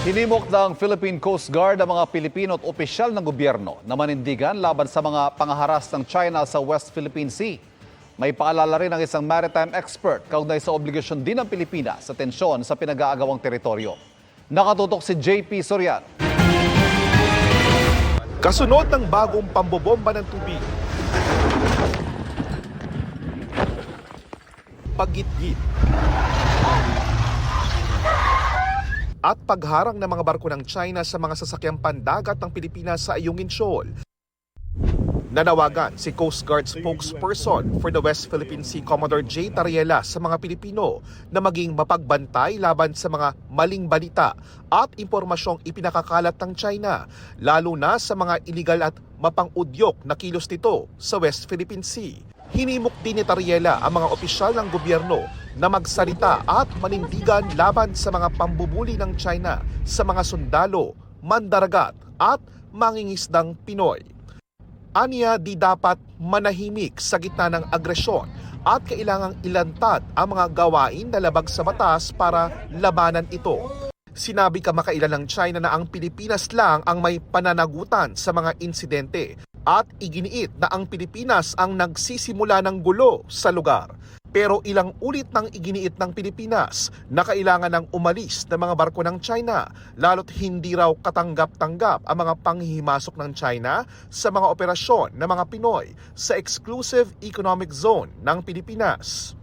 Hinimok ng Philippine Coast Guard ang mga Pilipino at opisyal ng gobyerno na manindigan laban sa mga pangaharas ng China sa West Philippine Sea. May paalala rin ng isang maritime expert kaugnay sa obligasyon din ng Pilipinas sa tensyon sa pinag-aagawang teritoryo. Nakatutok si JP Soriano. Kasunod ng bagong pambobomba ng tubig. Paggitgit. At pagharang ng mga barko ng China sa mga sasakyang pandagat ng Pilipinas sa Ayungin Shoal. Nanawagan si Coast Guard spokesperson for the West Philippine Sea Commodore J. Tariela sa mga Pilipino na maging mapagbantay laban sa mga maling balita at impormasyong ipinakakalat ng China, lalo na sa mga iligal at mapang-udyok na kilos nito sa West Philippine Sea. Hinimok din ni Tariela ang mga opisyal ng gobyerno na magsalita at manindigan laban sa mga pambubuli ng China sa mga sundalo, mandaragat at mangingisdang Pinoy. Aniya di dapat manahimik sa gitna ng agresyon at kailangang ilantad ang mga gawain na labag sa batas para labanan ito. Sinabi kamakailan ng China na ang Pilipinas lang ang may pananagutan sa mga insidente at iginiit na ang Pilipinas ang nagsisimula ng gulo sa lugar. Pero ilang ulit nang iginiit ng Pilipinas na kailangan ng umalis ng mga barko ng China lalo't hindi raw katanggap-tanggap ang mga panghihimasok ng China sa mga operasyon ng mga Pinoy sa exclusive economic zone ng Pilipinas.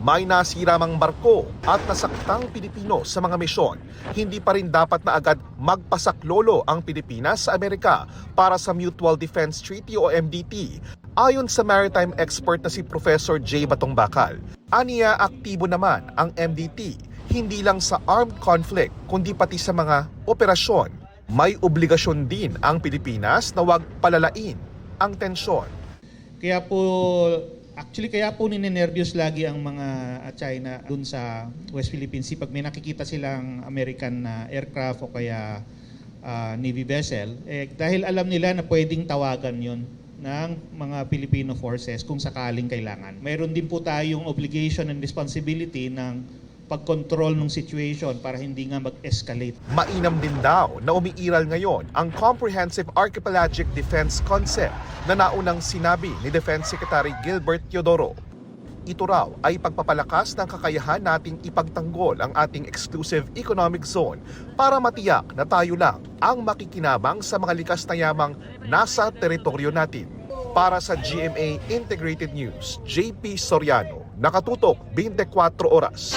May nasira barko at nasaktang Pilipino sa mga misyon. Hindi pa rin dapat na agad magpasaklolo ang Pilipinas sa Amerika para sa Mutual Defense Treaty o MDT ayon sa maritime expert na si Professor J. Batong Bakal. Aniya aktibo naman ang MDT hindi lang sa armed conflict kundi pati sa mga operasyon. May obligasyon din ang Pilipinas na huwag palalain ang tensyon. Kaya po, actually kaya po ninenervyos lagi ang mga ah, China dun sa West Philippine Sea pag may nakikita silang American na aircraft o kaya ah, Navy vessel, eh, dahil alam nila na pwedeng tawagan yon ng mga Filipino forces kung sakaling kailangan. Mayroon din po tayong obligation and responsibility ng pag-control ng situation para hindi nga mag-escalate. Mainam din daw na umiiral ngayon ang Comprehensive Archipelagic Defense Concept na naunang sinabi ni Defense Secretary Gilbert Teodoro. Ito raw ay pagpapalakas ng kakayahan nating ipagtanggol ang ating exclusive economic zone para matiyak na tayo lang ang makikinabang sa mga likas na yamang nasa teritoryo natin. Para sa GMA Integrated News, JP Soriano, nakatutok 24 oras.